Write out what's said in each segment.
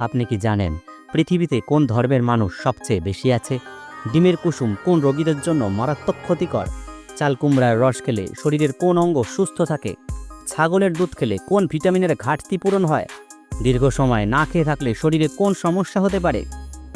আপনি কি জানেন পৃথিবীতে কোন ধর্মের মানুষ সবচেয়ে বেশি আছে? ডিমের কুসুম কোন রোগীদের জন্য মারাত্মক ক্ষতিকর? চাল কুমড়ার রস খেলে শরীরের কোন অঙ্গ সুস্থ থাকে? ছাগলের দুধ খেলে কোন ভিটামিনের ঘাটতি পূরণ হয়? দীর্ঘ সময় না খেয়ে থাকলে শরীরে কোন সমস্যা হতে পারে?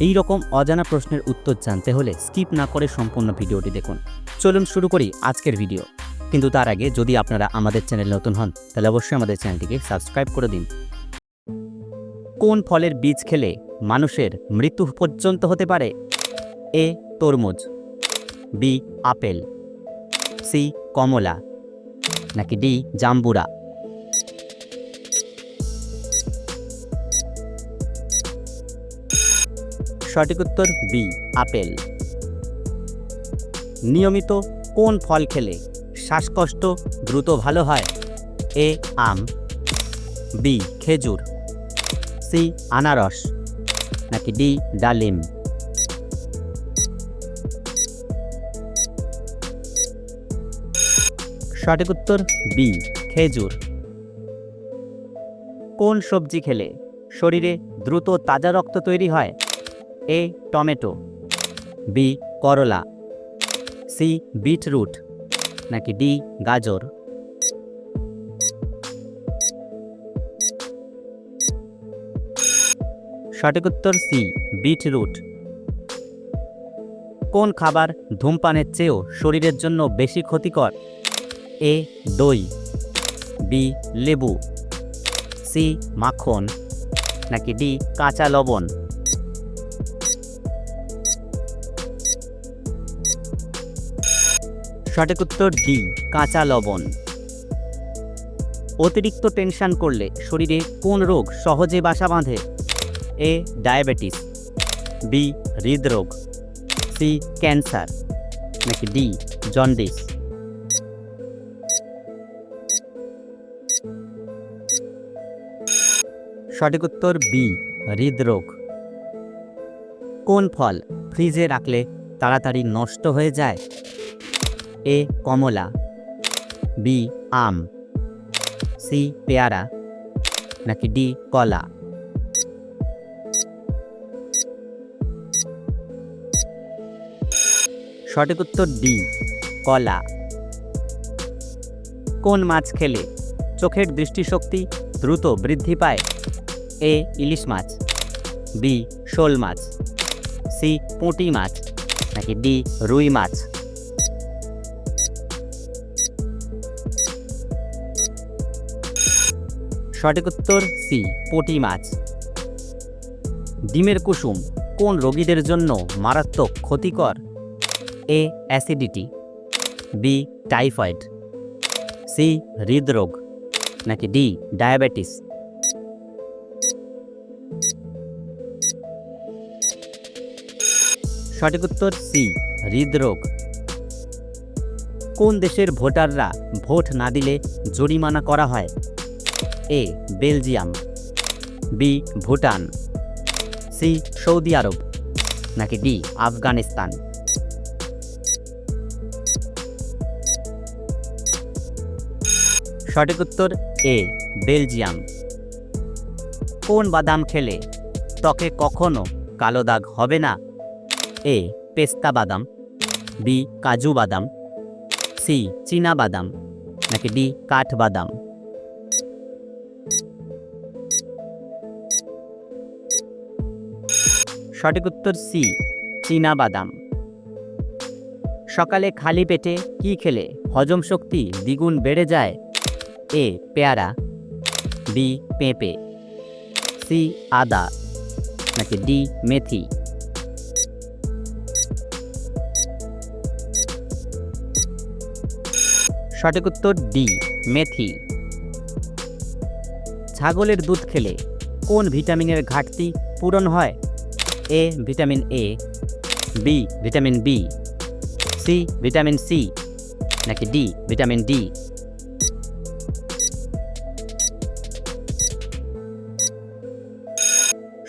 এই রকম অজানা প্রশ্নের উত্তর জানতে হলে স্কিপ না করে সম্পূর্ণ ভিডিওটি দেখুন। চলুন শুরু করি আজকের ভিডিও। কিন্তু তার আগে যদি আপনারা আমাদের চ্যানেল নতুন হন, তাহলে অবশ্যই আমাদের চ্যানেলটিকে সাবস্ক্রাইব করে দিন। কোন ফলের বীজ খেলে মানুষের মৃত্যু পর্যন্ত হতে পারে? এ, তরমুজ। B, apple. সি, কমলা। নাকি ডি, জাম্বুরা। সঠিক উত্তর বি, আপেল। নিয়মিত কোন ফল খেলে শ্বাসকষ্ট দ্রুত ভালো হয়? এ, আম। বি, খেজুর। সি, আনারস, নাকি ডি, ডালিম? সঠিক উত্তর বি, খেজুর। কোন সবজি খেলে শরীরে দ্রুত তাজা রক্ত তৈরি হয়? A, tomato. বি, করলা। C, beetroot. নাকি ডি, গাজর। সঠিক উত্তর সি, বিটরুট। কোন খাবার ধূমপানের চেয়েও শরীরের জন্য বেশি ক্ষতিকর? এ, দই। বি, লেবু। সি, মাখন। নাকি ডি, কাঁচা লবণ। সঠিক উত্তর ডি, কাঁচা লবণ। অতিরিক্ত টেনশন করলে শরীরে কোন রোগ সহজে বাসা বাঁধে? এ ডায়াবেটিস বি হৃদরোগ সি ক্যান্সার নাকি ডি জন্ডিস সঠিক উত্তর বি হৃদরোগ। কোন ফল ফ্রিজে রাখলে তাড়াতাড়ি নষ্ট হয়ে যায়? এ কমলা বি আম সি পেয়ারা নাকি ডি কলা সঠিক উত্তর ডি, কলা। কোন মাছ খেলে চোখের দৃষ্টিশক্তি দ্রুত বৃদ্ধি পায়? এ, ইলিশ মাছ, বি, শোল মাছ, সি, পুঁটি মাছ, নাকি ডি, রুই মাছ? সঠিক উত্তর সি, পুঁটি মাছ। ডিমের কুসুম কোন রোগীদের জন্য মারাত্মক ক্ষতিকর? A acidity B typhoid C হৃদরোগ নাকি ডি ডায়াবেটিস সঠিক উত্তর সি হৃদরোগ। কোন দেশের ভোটাররা ভোট না দিলে জরিমানা করা হয়? A Belgium B Bhutan C Saudi আরব নাকি ডি আফগানিস্তান সঠিক উত্তর এ, বেলজিয়াম। কোন বাদাম খেলে ত্বকে কখনো কালো দাগ হবে না? এ, পেস্তা বাদাম, বি, কাজু বাদাম, সি, চীনা বাদাম, নাকি ডি, কাঠ বাদাম? সঠিক উত্তর সি, চীনা বাদাম। সকালে খালি পেটে কি খেলে হজম শক্তি দ্বিগুণ বেড়ে যায়? এ, পেয়ারা, বি, পেঁপে, সি, আদা, নাকি ডি, মেথি? সঠিক উত্তর ডি, মেথি। ছাগলের দুধ খেলে কোন ভিটামিনের ঘাটতি পূরণ হয়? A, vitamin A, B, vitamin B, C, vitamin C, নাকি ডি, ভিটামিন ডি?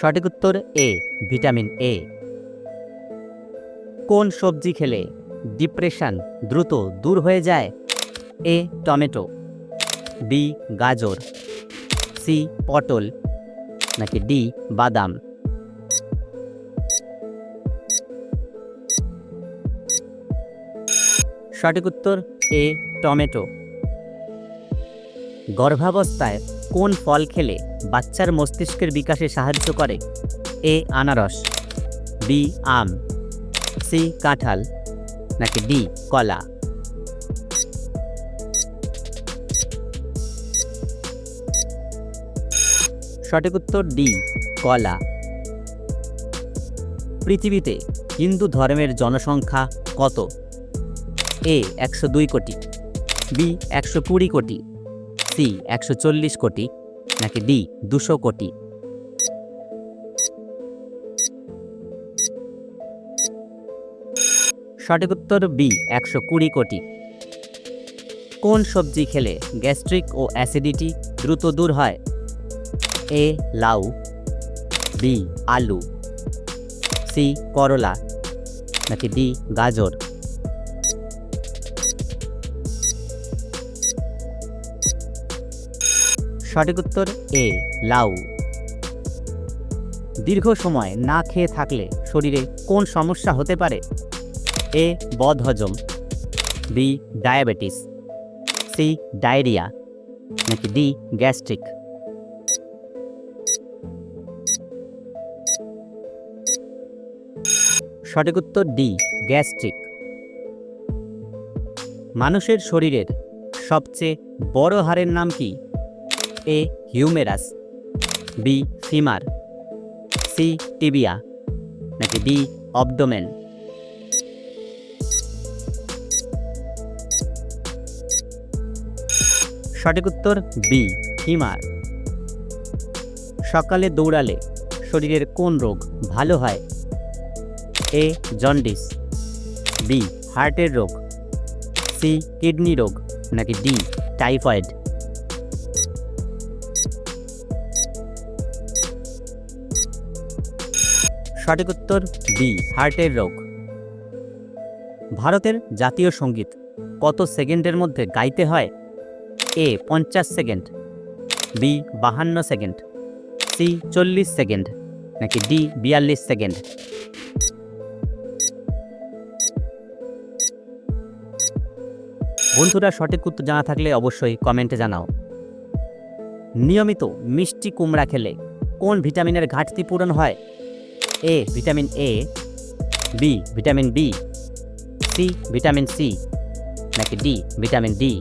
সঠিক উত্তর এ, ভিটামিন এ। কোন সবজি খেলে ডিপ্রেশন দ্রুত দূর হয়ে যায়? A, tomato. বি, গাজর। সি, পটল। নাকি ডি, বাদাম। সঠিক উত্তর এ, টমেটো। গর্ভাবস্থায় কোন ফল খেলে বাচ্চার মস্তিষ্কের বিকাশে সাহায্য করে? এ, আনারস, বি, আম, সি, কাঁঠাল, নাকি ডি, কলা? সঠিক উত্তর ডি, কলা। পৃথিবীতে হিন্দু ধর্মের জনসংখ্যা কত? এ, একশো দুই কোটি, বি, একশো কুড়ি কোটি সি একশো চল্লিশ কোটি নাকি ডি দুশো কোটি? সঠিক উত্তর বি, একশো কুড়ি কোটি। কোন সবজি খেলে গ্যাস্ট্রিক ও অ্যাসিডিটি দ্রুত দূর হয়? এ, লাউ, বি, আলু, সি, করলা, নাকি ডি, গাজর? সঠিক উত্তর এ, লাউ। দীর্ঘ সময় না খেয়ে থাকলে শরীরে কোন সমস্যা হতে পারে? এ, বদহজম। B, diabetes. C, diarrhoea. নাকি ডি, গ্যাস্ট্রিক। সঠিক উত্তর ডি, গ্যাস্ট্রিক। মানুষের শরীরের সবচেয়ে বড় হাড়ের নাম কি? A humerus, B femur C tibia, নাকি ডি অবডোমেন? সঠিক উত্তর বি ফিমার সকালে দৌড়ালে শরীরের কোন রোগ ভালো হয়? এ, জন্ডিস, বি, হার্টের রোগ, সি, কিডনি রোগ, নাকি ডি, টাইফয়েড? সঠিক উত্তর বি, হার্টের রোগ। ভারতের জাতীয় সংগীত কত সেকেন্ডের মধ্যে গাইতে হয়? এ, পঞ্চাশ সেকেন্ড। বি, বাহান্ন সেকেন্ড। সি, চল্লিশ সেকেন্ড। নাকি ডি, বিয়াল্লিশ সেকেন্ড। বন্ধুরা, সঠিক উত্তর জানা থাকলে অবশ্যই কমেন্টে জানাও। নিয়মিত মিষ্টি কুমড়া খেলে কোন ভিটামিনের ঘাটতি পূরণ হয়? A vitamin A B vitamin B C vitamin C নাকি ডি ভিটামিন ডি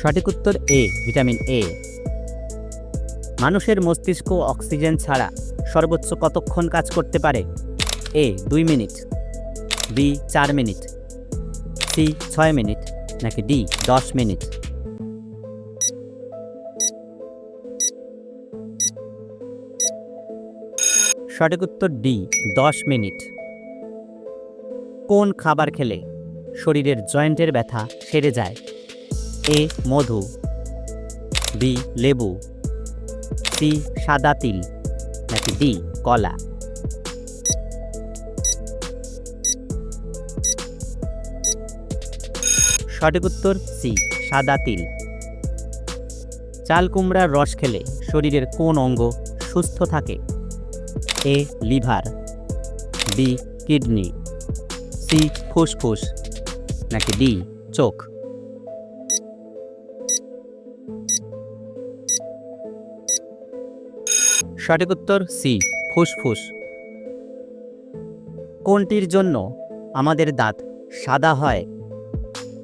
সঠিক উত্তর এ ভিটামিন এ মানুষের মস্তিষ্ক অক্সিজেন ছাড়া সর্বোচ্চ কতক্ষণ কাজ করতে পারে? এ দুই মিনিট। বি চার মিনিট। সি ছয় মিনিট। নাকি ডি দশ মিনিট। সঠিক উত্তর ডি, দশ মিনিট। কোন খাবার খেলে শরীরের জয়েন্টের ব্যথা সেরে যায়? এ, মধু। বি, লেবু। সি, সাদা তিল। নাকি ডি, কলা। সঠিক উত্তর সি, সাদা তিল। চাল কুমড়ার রস খেলে শরীরের কোন অঙ্গ সুস্থ থাকে? A liver, B kidney, C ফুসফুস, নাকি ডি চোখ? সঠিক উত্তর সি, ফুসফুস। কোনটির জন্য আমাদের দাঁত সাদা হয়?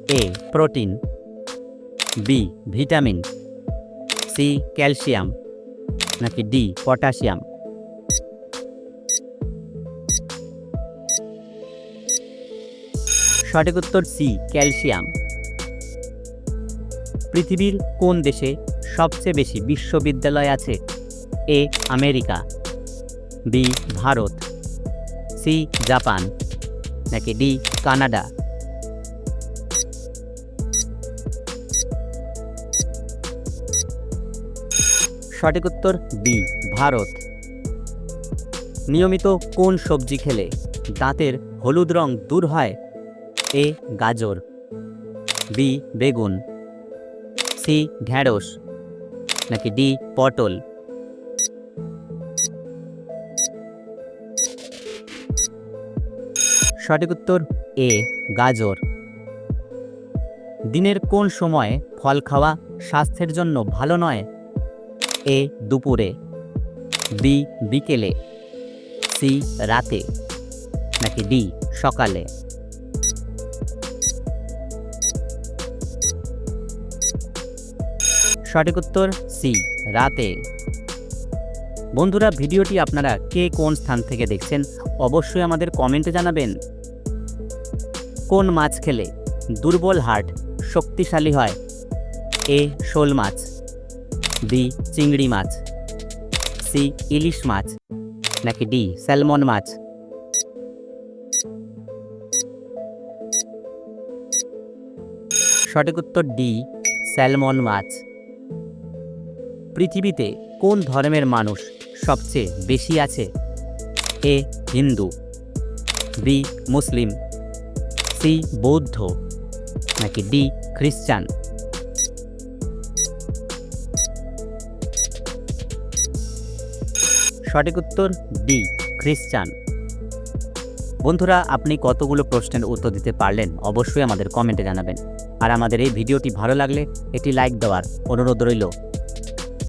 A, protein, B, vitamin, C, calcium, নাকি ডি, পটাশিয়াম? সঠিক উত্তর সি, ক্যালসিয়াম। পৃথিবীর কোন দেশে সবচেয়ে বেশি বিশ্ববিদ্যালয় আছে? A, America. B, Bharat. C, Japan. নাকি ডি, কানাডা। সঠিক উত্তর বি, ভারত। নিয়মিত কোন সবজি খেলে দাঁতের হলুদ রং দূর হয়? এ গাজর, বি বেগুন, সি ঢ্যাঁড়স, নাকি ডি পটল? সঠিক উত্তর, এ গাজর। দিনের কোন সময়ে ফল খাওয়া স্বাস্থ্যের জন্য ভালো নয়? এ দুপুরে, বি বিকেলে, সি রাতে, নাকি ডি সকালে? সঠিক উত্তর সি, রাতে। বন্ধুরা, ভিডিওটি আপনারা কে কোন স্থান থেকে দেখছেন অবশ্যই আমাদের কমেন্টে জানাবেন। কোন মাছ খেলে দুর্বল হার্ট শক্তিশালী হয়? এ, শোল মাছ। বি, চিংড়ি মাছ। সি, ইলিশ মাছ। নাকি ডি, স্যালমন মাছ। সঠিক উত্তর ডি, স্যালমন মাছ। পৃথিবীতে কোন ধর্মের মানুষ সবচেয়ে বেশি আছে? A, Hindu, B, Muslim, C, বৌদ্ধ, নাকি ডি, খ্রিস্টান? সঠিক উত্তর ডি, খ্রিস্টান। বন্ধুরা, আপনি কতগুলো প্রশ্নের উত্তর দিতে পারলেন অবশ্যই আমাদের কমেন্টে জানাবেন। আর আমাদের এই ভিডিওটি ভালো লাগলে এটি লাইক দেওয়ার অনুরোধ রইল।